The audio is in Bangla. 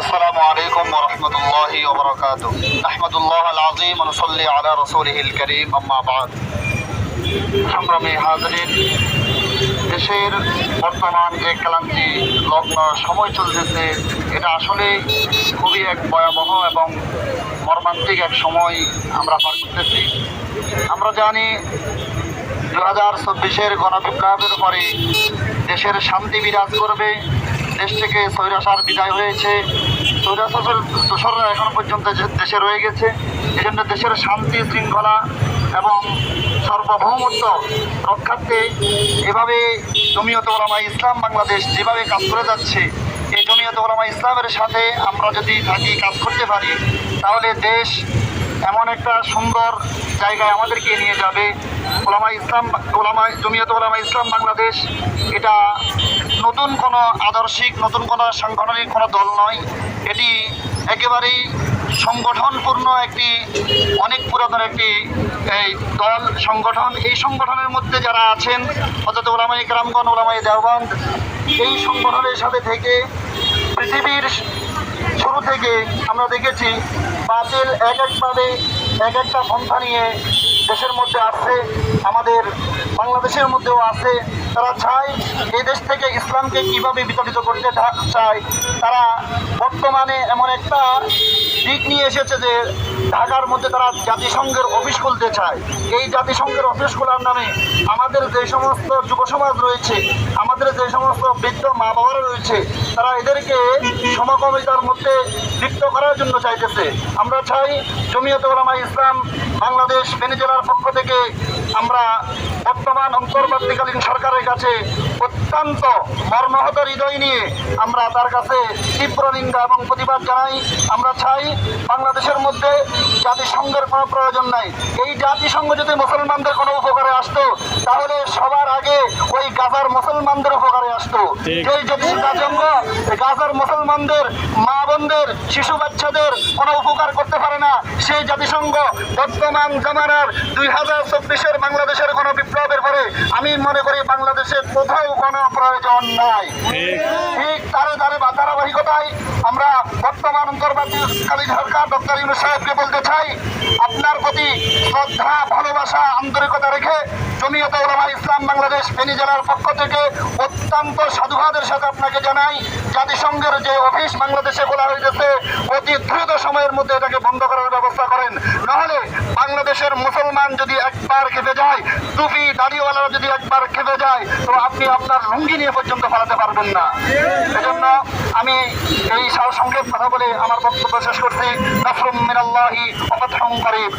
আসসালামু আলাইকুম ওয়া রাহমাতুল্লাহি ওয়া বারাকাতুহু। আল আযীম ওয়া আলা রাসূলিহিল কারীম আম্মা বাদ। হাজরিন দেশের বর্তমান যে ক্লান্তি, লগ্ন, সময় চলতেছে, এটা আসলে খুবই এক ভয়াবহ এবং মর্মান্তিক এক সময় আমরা পার করতেছি। আমরা জানি দু হাজার চব্বিশের গণবিপ্লবের পরে দেশের শান্তি বিরাজ করবে দেশ থেকে স্বৈরাচার বিদায় হয়েছে। স্বৈরাচার দোসররা এখন পর্যন্ত দেশে রয়ে গেছে। এজন্য দেশের শান্তি, শৃঙ্খলা এবং সার্বভৌমত্ব রক্ষার্থে এভাবে জমিয়ত ওলামা ইসলাম বাংলাদেশ যেভাবে কাজ করে যাচ্ছে, এই জমিয়ত ওলামা ইসলামের সাথে আমরা যদি থাকি, কাজ করতে পারি, তাহলে দেশ এমন একটা সুন্দর জায়গায় আমাদেরকে নিয়ে যাবে। ওলামা ইসলাম, ওলামা, জমিয়ত ওলামা ইসলাম বাংলাদেশ। এটা নতুন কোনো আদর্শিক, নতুন কোনো সাংগঠনিক কোনো দল নয়। এটি একেবারেই সংগঠনপূর্ণ একটি, অনেক পুরাতন একটি, এই দল, সংগঠন। এই সংগঠনের মধ্যে যারা আছেন, অর্থাৎ ওলামাই গ্রামগণ ওলামাই দেওবন্দ, এই সংগঠনের সাথে থেকে পৃথিবীর থেকে আমরা দেখেছি বাতিল এক একভাবে এক একটা পন্থা নিয়ে দেশের মধ্যে আসছে, আমাদের বাংলাদেশের মধ্যেও আছে তারা চায় এই দেশ থেকে ইসলামকে কীভাবে বিতাড়িত করতে চায়? তারা বর্তমানে এমন একটা দিক নিয়ে এসেছে যে ঢাকার মধ্যে তারা জাতিসংঘের অফিস খুলতে চায়। এই জাতিসংঘের অফিস খোলার নামে আমাদের যে সমস্ত যুব সমাজ রয়েছে, আমাদের যে সমস্ত বৃদ্ধ মা বাবারা রয়েছে, তারা এদেরকে সমকামিতার মধ্যে লিপ্ত করার জন্য চাইতেছে। আমরা চাই জমিয়ত ওলামা ইসলাম বাংলাদেশ ফেনী জেলার পক্ষ থেকে আমরা বর্তমান অন্তর্বর্তীকালীন সরকারের কাছে অত্যন্ত মর্মাহত হৃদয় নিয়ে আমরা তার কাছে তীব্র নিন্দা এবং প্রতিবাদ জানাই। আমরা চাই বাংলাদেশের মধ্যে জাতিসংঘের কোনো প্রয়োজন নাই। এই জাতিসংঘ যদি মুসলমানদের কোনো উপকারে আসতো তাহলে সবার আগে ওই গাজার মুসলমানদের উপকারে আসতো। এই জাতিসংঘ গাজার মুসলমানদের মা বোনদের শিশু বাচ্চাদের কোনো উপকার করতে পারে না। সেই জাতিসংঘ বর্তমান জামানার দুই হাজার চব্বিশের বাংলাদেশের কোনো বিপ্লবের পরে আমি মনে করি বাংলাদেশের কোথাও কোনো প্রয়োজন নাই। ঠিক তারে তারে বা ধারাবাহিকতায় আমরা বর্তমান অন্তর্বর্তীকালীন সরকার ডক্টর ইউনুস সাহেবকে বলতে চাই আপনার প্রতি শ্রদ্ধা ভালোবাসা আন্তরিকতা রেখে জমিয়ত ওলামা ইসলাম বাংলাদেশ ফেনী জেলার পক্ষ থেকে অত্যন্ত সাধুবাদের সাথে আপনাকে জানাই, জাতিসংঘের যে অফিস বাংলাদেশে খোলা হয়েছে অতি দ্রুত সময়ের মধ্যে এটাকে বন্ধ করার ব্যবস্থা করেন। নাহলে বাংলাদেশের মুসলমান যদি একবার খেপে যায় টুপি দাড়িওয়ালারা যদি একবার খেপে যায়, তো আপনি আপনার লুঙ্গি নিয়ে পর্যন্ত পালাতে পারবেন না। এজন্য আমি এই সংক্ষেপ কথা বলে আমার বক্তব্য শেষ করছি। নাসরুম মিনাল্লাহি ওয়া করিব